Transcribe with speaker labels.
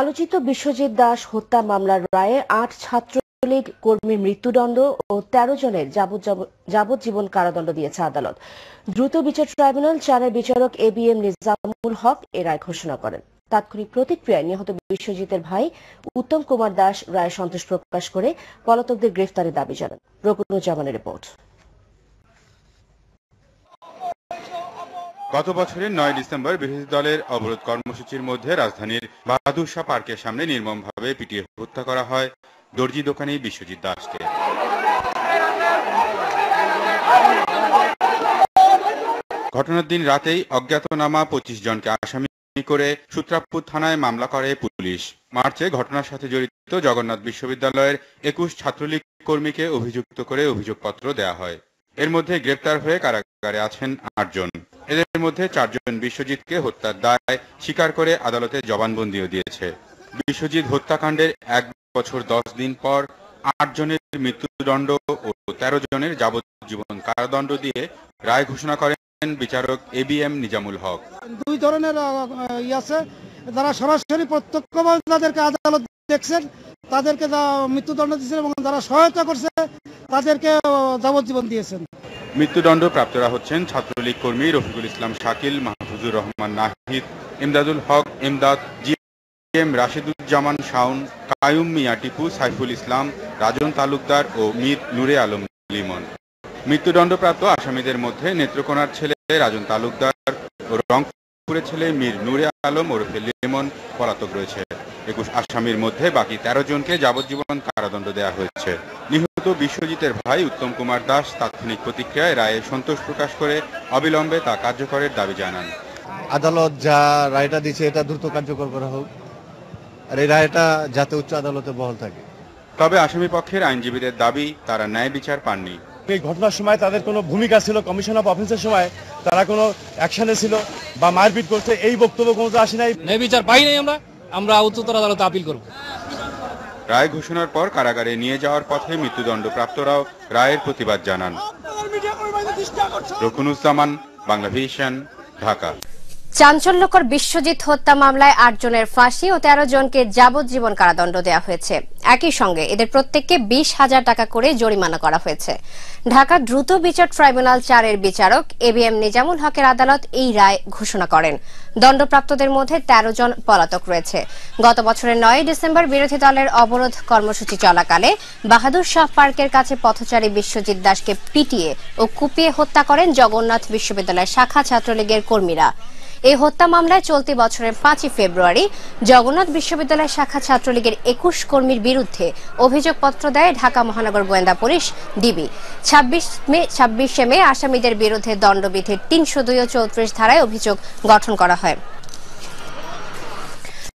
Speaker 1: আলোচিত বিশ্বজিৎ দাস হত্যা মামলার রায়ে আট ছাত্রলীগ কর্মীর মৃত্যুদণ্ড ও তেরো জনের যাবজ্জীবন কারাদণ্ড দিয়েছে আদালত। দ্রুত বিচার ট্রাইব্যুনাল চারের বিচারক A B M Nizamul Haque এ রায় ঘোষণা করেন। তাৎক্ষণিক প্রতিক্রিয়ায় নিহত বিশ্বজিতের ভাই উত্তম কুমার দাস রায় সন্তোষ প্রকাশ করে পলাতকদের গ্রেফতারের দাবি জানান। রকুনুজ্জামানের রিপোর্ট।
Speaker 2: গত বছরের নয় ডিসেম্বর বিরোধী দলের অবরোধ কর্মসূচির মধ্যে রাজধানীর বাহাদুর শাহ পার্কের সামনে নির্মমভাবে পিটিয়ে হত্যা করা হয় দর্জি দোকানি বিশ্বজিৎ দাসকে। ঘটনার দিন রাতেই অজ্ঞাতনামা পঁচিশ জনকে আসামি করে সূত্রাপুর থানায় মামলা করে পুলিশ। মার্চে ঘটনার সাথে জড়িত জগন্নাথ বিশ্ববিদ্যালয়ের একুশ ছাত্রলীগ কর্মীকে অভিযুক্ত করে অভিযোগপত্র দেয়া হয়। এর মধ্যে গ্রেপ্তার হয়ে কারাগারে আছেন আটজন। এদের মধ্যে চারজন বিশ্বজিৎকে হত্যার দায় স্বীকার করে আদালতে জবানবন্দিও দিয়েছে। বিশ্বজিৎ হত্যাকাণ্ডের এক বছর দশ দিন পর আট জনের মৃত্যুদণ্ড ও তেরো জনের যাবজ্জীবন কারাদণ্ড দিয়ে রায় ঘোষণা করেন বিচারক A B M Nizamul Haque.
Speaker 3: দুই ধরনের আছে। যারা সরাসরি প্রত্যক্ষভাবে তাদেরকে আদালত দেখছেন, তাদেরকে মৃত্যুদণ্ড দিয়েছেন এবং যারা সহায়তা করছে তাদেরকে যাবজ্জীবন দিয়েছেন।
Speaker 2: মৃত্যুদণ্ড প্রাপ্তরা হচ্ছেন ছাত্রলীগ কর্মী রফিকুল ইসলাম শাকিল, মাহফুজুর রহমান নাহিদ, ইমদাদুল হক, ইমদাদ জি এম রাশেদুজ্জামান শাওন, কায়ুম মিয়া টিপু, সাইফুল ইসলাম, রাজন তালুকদার ও মীর নূরে আলম লিমন। মৃত্যুদণ্ডপ্রাপ্ত আসামিদের মধ্যে নেত্রকোনার ছেলে রাজন তালুকদার ও রংপুরের ছেলে মীর নূরে আলম ওরফে লিমন পলাতক রয়েছে। একুশ আসামির মধ্যে বাকি তেরো জনকে যাবজ্জীবন কারাদণ্ড দেওয়া হয়েছে। নিহত বিশ্বজিতের ভাই উত্তম কুমার দাস তাৎক্ষণিক প্রতিক্রিয়ায় রায়ে সন্তোষ প্রকাশ করে অবিলম্বে তা কার্যকরের দাবি জানান।
Speaker 4: আদালত যা রায়টা দিচ্ছে এটা দ্রুত কার্যকর করা হোক আর এই রায়টা যাতে উচ্চ আদালতে বহাল থাকে।
Speaker 2: তবে আসামি পক্ষের আইনজীবীদের দাবি তারা ন্যায় বিচার পাননি।
Speaker 5: এই ঘটনার সময় তাদের কোনো ভূমিকা ছিল কমিশন অফ অফিসের সময় তারা কোনো অ্যাকশনে ছিল বা মারপিট করছে এই বক্তব্য কোনো আসে নাই।
Speaker 6: ন্যায় বিচার পাই নাই আমরা আমরা উচ্চতর আদালতে আপিল করব।
Speaker 2: রায় ঘোষণার পর কারাগারে নিয়ে যাওয়ার পথে মৃত্যুদণ্ড প্রাপ্তরাও রায়ের প্রতিবাদ জানান। রকুনুজ্জামান, বাংলা ভিশন, ঢাকা।
Speaker 7: চাঞ্চল্যকর বিশ্বজিৎ হত্যা মামলায় আটজনের ফাঁসি ও তেরো জনকে যাবজ্জীবন কারাদণ্ড দেওয়া হয়েছে। একই সঙ্গে এদের প্রত্যেককে বিশ হাজার টাকা করে জরিমানা করা হয়েছে। ঢাকা দ্রুত বিচার ট্রাইব্যুনাল চারের বিচারক এ বি এম নিজামুল হকের আদালত এই রায় ঘোষণা করেন। দণ্ডপ্রাপ্তদের মধ্যে তেরো জন পলাতক রয়েছে। গত বছরের নয় ডিসেম্বর বিরোধী দলের অবরোধ কর্মসূচি চলাকালে বাহাদুর শাহ পার্কের কাছে পথচারী বিশ্বজিৎ দাসকে পিটিয়ে ও কুপিয়ে হত্যা করেন জগন্নাথ বিশ্ববিদ্যালয়ের শাখা ছাত্রলীগের কর্মীরা। এই হত্যা মামলায় চলতি বছরের পাঁচই ফেব্রুয়ারি জগন্নাথ বিশ্ববিদ্যালয় শাখা ছাত্রলীগের একুশ কর্মীর বিরুদ্ধে অভিযোগপত্র দেয় ঢাকা মহানগর গোয়েন্দা পুলিশ, ডিবি। ছাব্বিশ মে, ছাব্বিশে মে আসামিদের বিরুদ্ধে দণ্ডবিধির তিনশো দুই ও চৌত্রিশ ধারায় অভিযোগ গঠন করা হয়।